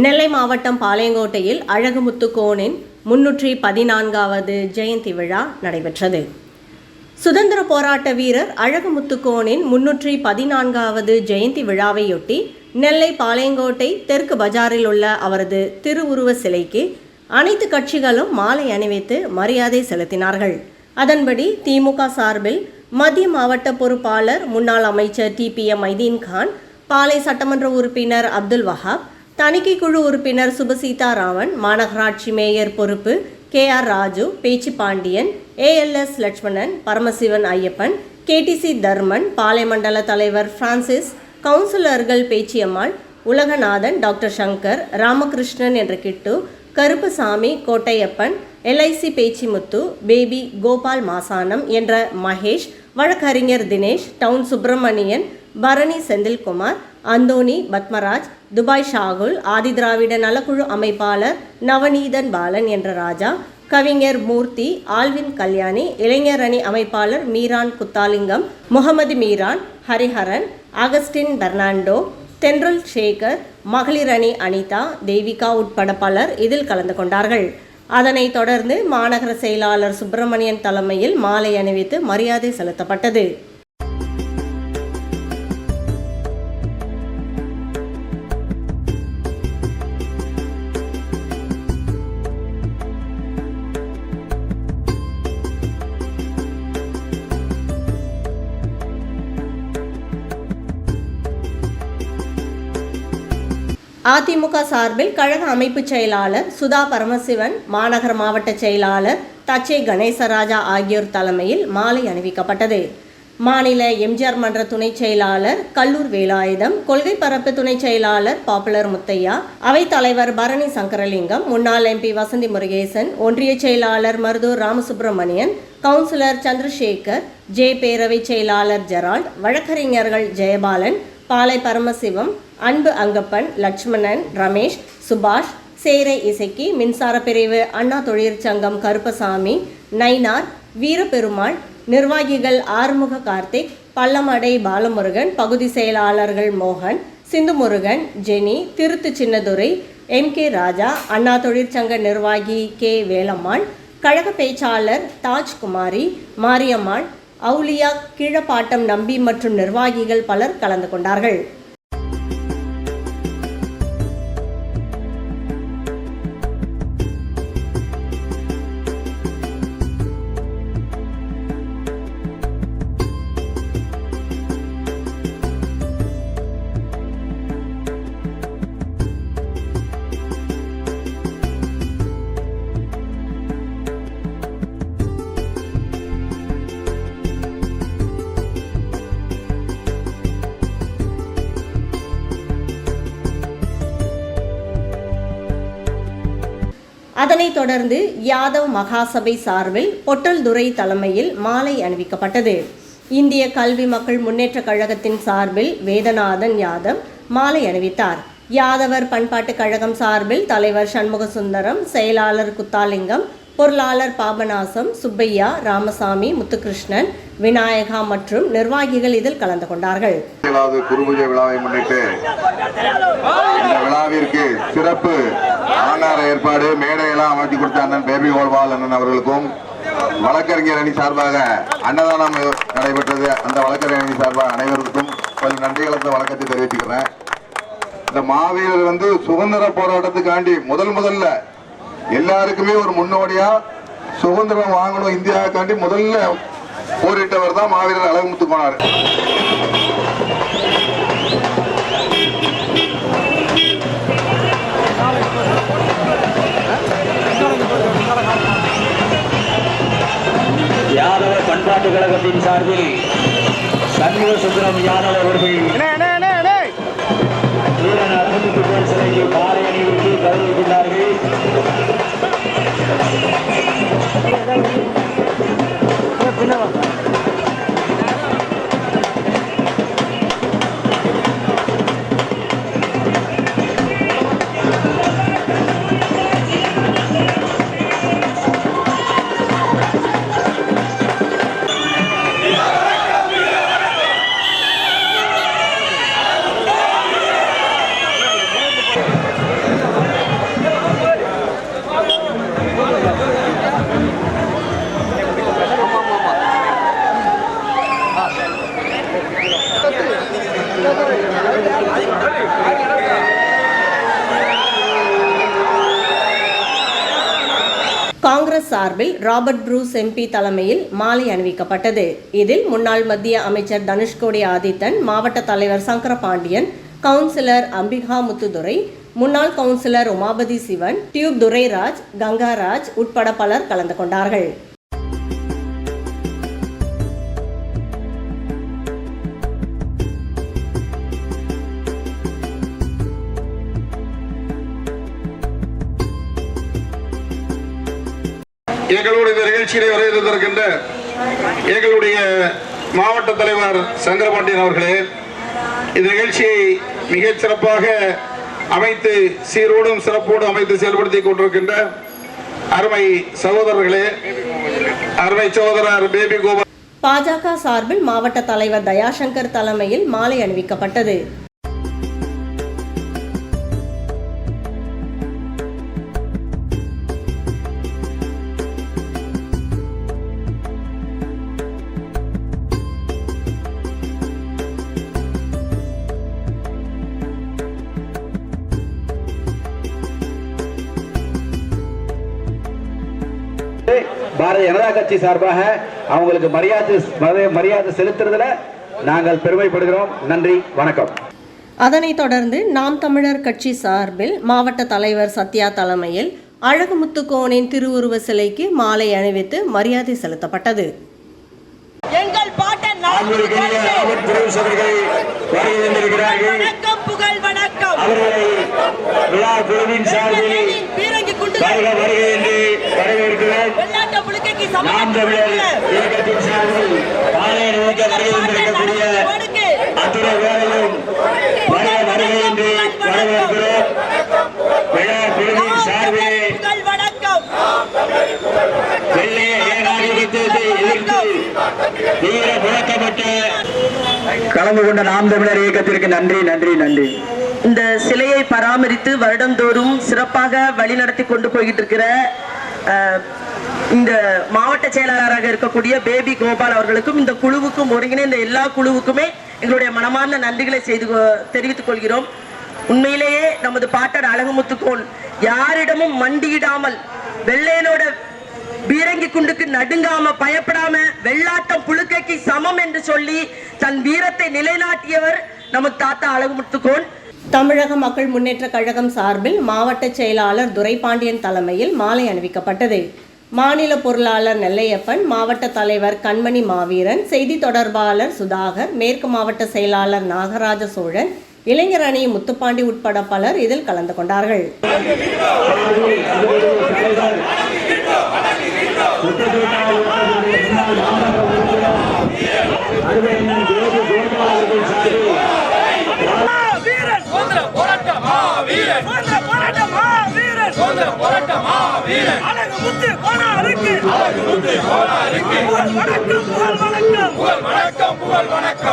நெல்லை மாவட்டம் பாளையங்கோட்டையில் அழகுமுத்து கோனின் முன்னூற்றி பதினான்காவது ஜெயந்தி விழா நடைபெற்றது. சுதந்திர போராட்ட வீரர் அழகுமுத்து கோனின் முன்னூற்றி பதினான்காவது ஜெயந்தி விழாவையொட்டி நெல்லை பாளையங்கோட்டை தெற்கு பஜாரில் உள்ள அவரது திருவுருவ சிலைக்கு அனைத்து கட்சிகளும் மாலை அணிவித்து மரியாதை செலுத்தினார்கள். அதன்படி திமுக சார்பில் மத்திய மாவட்ட பொறுப்பாளர் முன்னாள் அமைச்சர் T P M Mydeen Khan Palai சட்டமன்ற உறுப்பினர் அப்துல் வஹாப் தணிக்கை குழு உறுப்பினர் சுபசீதாராமன் மாநகராட்சி மேயர் பொறுப்பு K R Raju Pechu Pandian ALS Lakshmanan Paramasivan Ayyappan KTC Dharman பாலைமண்டல தலைவர் பிரான்சிஸ் கவுன்சிலர்கள் பேச்சியம்மாள் உலகநாதன் டாக்டர் சங்கர் ராமகிருஷ்ணன் என்ற கிட்டு கருப்புசாமி கோட்டையப்பன் எல்ஐசி பேச்சிமுத்து பேபி கோபால் மாசானம் என்ற மகேஷ் வழக்கறிஞர் Dinesh town Subramanian Bharani Senthilkumar Anthony Padmaraj Dubai Shahul ஆதிதிராவிட நலக்குழு அமைப்பாளர் நவநீதன் பாலன் என்ற ராஜா கவிஞர் மூர்த்தி ஆல்வின் கல்யாணி இளைஞர் அணி அமைப்பாளர் மீரான் குத்தாலிங்கம் முகமது மீரான் ஹரிஹரன் அகஸ்டின் பெர்னாண்டோ தென்றல் சேகர் மகளிர் அணி அனிதா தேவிகா உட்பட பலர் இதில் கலந்து கொண்டார்கள். அதனைத் தொடர்ந்து மாநகர செயலாளர் சுப்பிரமணியன் தலைமையில் மாலை அணிவித்து மரியாதை செலுத்தப்பட்டது. அதிமுக சார்பில் கழக அமைப்புச் செயலாளர் சுதா பரமசிவன் மாநகர மாவட்ட செயலாளர் தச்சை கணேசராஜா ஆகியோர் தலைமையில் மாலை அணிவிக்கப்பட்டது. மாநில எம்ஜிஆர் மன்ற துணைச் செயலாளர் கல்லூர் வேலாயுதம் கொள்கை பரப்பு துணைச் செயலாளர் பாப்புலர் முத்தையா அவைத் தலைவர் பரணி சங்கரலிங்கம் முன்னாள் எம்பி வசந்தி முருகேசன் ஒன்றிய செயலாளர் மருதூர் ராமசுப்பிரமணியன் கவுன்சிலர் சந்திரசேகர் ஜே பேரவை செயலாளர் ஜெரால்ட் வழக்கறிஞர்கள் ஜெயபாலன் பாலை பரமசிவம் அன்பு அங்கப்பன் லட்சுமணன் ரமேஷ் சுபாஷ் சேரை இசைக்கி மின்சார பிரிவு அண்ணா தொழிற்சங்கம் கருப்பசாமி நைனார் வீரபெருமாள் நிர்வாகிகள் ஆறுமுக கார்த்திக் பள்ளமடை பாலமுருகன் பகுதி செயலாளர்கள் மோகன் சிந்து முருகன் ஜெனி திருத்து சின்னதுரை எம் கே ராஜா அண்ணா தொழிற்சங்க நிர்வாகி கே வேலம்மாள் கழக பேச்சாளர் தாஜ்குமாரி மாரியம்மாள் அவுலியா கீழப்பாட்டம் நம்பி மற்றும் நிர்வாகிகள் பலர் கலந்து கொண்டார்கள். அதனைத் தொடர்ந்து யாதவ் மகாசபை சார்பில் பொட்டல்துறை தலைமையில் மாலை அணிவிக்கப்பட்டது. இந்திய கல்வி மக்கள் முன்னேற்ற கழகத்தின் சார்பில் வேதநாதன் யாதவ் மாலை அணிவித்தார். யாதவர் பண்பாட்டுக் கழகம் சார்பில் தலைவர் சண்முக சுந்தரம் செயலாளர் குத்தாலிங்கம் பொருளாளர் பாபநாசம் சுப்பையா ராமசாமி முத்துகிருஷ்ணன் விநாயகா மற்றும் நிர்வாகிகள் இதில் கலந்து கொண்டார்கள். குருபூஜை விழாவை முன்னிட்டு இந்த விழாவிற்கு சிறப்பு ஆனார ஏற்பாடு மேடையெல்லாம் அமைத்து கொடுத்த அண்ணன் பேபி கோல்வால் அண்ணன் அவர்களுக்கும் வழக்கறிஞர் அணி சார்பாக அன்னதானம் நடைபெற்றது. அந்த வழக்கறிஞர் அணி சார்பாக அனைவருக்கும் பல நன்றி கலந்த வழக்கத்தை தெரிவிச்சுக்கிறேன். இந்த மாவீரர் வந்து சுதந்திர போராட்டத்துக்காண்டி முதல் முதல்ல எல்லாருக்குமே ஒரு முன்னோடியா சுதந்திரம் வாங்கணும் இந்தியாவுக்காண்டி முதல்ல போரிட்டவர் தான் மாவீரர் அழகுமுத்து போனார் யாதவ பண்பாட்டு கழகத்தின் சார்பில் சண்முக சுந்தரம் யாதவ அவர்கள் வீரன் போல் சிலைக்கு மாலை அணிவித்து Buna bak. காங்கிரஸ் சார்பில் ராபர்ட் ப்ரூஸ் எம்பி தலைமையில் மாலை அணிவிக்கப்பட்டது. இதில் முன்னாள் மத்திய அமைச்சர் தனுஷ்கோடி ஆதித்தன் மாவட்ட தலைவர் சங்கர பாண்டியன் கவுன்சிலர் அம்பிகா முத்துதுரை முன்னாள் கவுன்சிலர் உமாபதி சிவன் டியூப் துரைராஜ் கங்காராஜ் உட்பட பலர் கலந்து கொண்டார்கள். எங்களுடைய இந்த நிகழ்ச்சியிலே எங்களுடைய மாவட்ட தலைவர் சங்கரபாண்டியன் அவர்களே இந்த நிகழ்ச்சியை மிகச் சிறப்பாக அமைத்து சீரோடும் சிறப்போடும் அமைத்து செயல்படுத்தி கொண்டிருக்கின்ற அருமை சகோதரர்களே அருமை சகோதரர் பேபி கோபால். பாஜக சார்பில் மாவட்ட தலைவர் தயாசங்கர் தலைமையில் மாலை அணிவிக்கப்பட்டது. பாரதிய ஜனதா கட்சி சார்பாக அவங்களுக்கு மரியாதை மரி- மரியாதை செலுத்துறதுல நாங்கள் பெருமைப்படுகிறோம். நன்றி வணக்கம். அதனைத் தொடர்ந்து நாம் தமிழர் கட்சி சார்பில் மாவட்ட தலைவர் சத்யா தலைமையில் அழகுமுத்துக்கோனின் திருவுருவ சிலைக்கு மாலை அணிவித்து மரியாதை செலுத்தப்பட்டது. எங்கள் பாட்டன் நாம் தமிழர் இயக்கத்தின் சார்பில் மாலை வருகை அத்துறை வேலையும் வருக வருகை என்று வரவேற்கிறோம். விழா குழுவின் சார்பிலே வெள்ளைய ஏகாதிபத்தியத்தை எதிர்த்து வீர முழக்கப்பட்ட கலந்து கொண்ட நாம் தமிழர் இயக்கத்திற்கு நன்றி நன்றி நன்றி. இந்த சிலையை பராமரித்து வருடந்தோறும் சிறப்பாக வழிநடத்தி கொண்டு போய்கிட்டு இருக்கிற அஹ், இந்த மாவட்ட செயலாளராக இருக்கக்கூடிய பேபி கோபால் அவர்களுக்கும் இந்த குழுவுக்கும் ஒருங்கிணைந்த எல்லா குழுவுக்குமே எங்களுடைய மனமார்ந்த நன்றிகளை செய்து கொ- தெரிவித்துக் கொள்கிறோம். உண்மையிலேயே நமது பாட்டர் அழகுமுத்துக்கோள் யாரிடமும் மண்டியிடாமல் வெள்ளையனோட பீரங்கி குண்டுக்கு நடுங்காம பயப்படாம வெள்ளாட்டம் புழுக்கைக்கு சமம் என்று சொல்லி தன் வீரத்தை நிலைநாட்டியவர் நமது தாத்தா அழகுமுத்துக்கோன் தமிழக மக்கள் முன்னேற்ற கழகம் சார்பில் மாவட்ட செயலாளர் துரைபாண்டியன் தலைமையில் மாலை அணிவிக்கப்பட்டது. மாநில பொருளாளர் நெல்லையப்பன் மாவட்ட தலைவர் கண்மணி மாவீரன் செய்தி தொடர்பாளர் சுதாகர் மேற்கு மாவட்ட செயலாளர் நாகராஜ சோழன் இளைஞர் அணி முத்துப்பாண்டி உட்பட பலர் இதில் கலந்து கொண்டார்கள். சுதந்திர போராட்டமா வீரன். அழகு முத்து போனா இருக்கு அழகு முத்து போனா இருக்கு புகழ் வணக்கம் புகழ் வணக்கம். புகழ் வணக்கம் புகழ் வணக்கம்.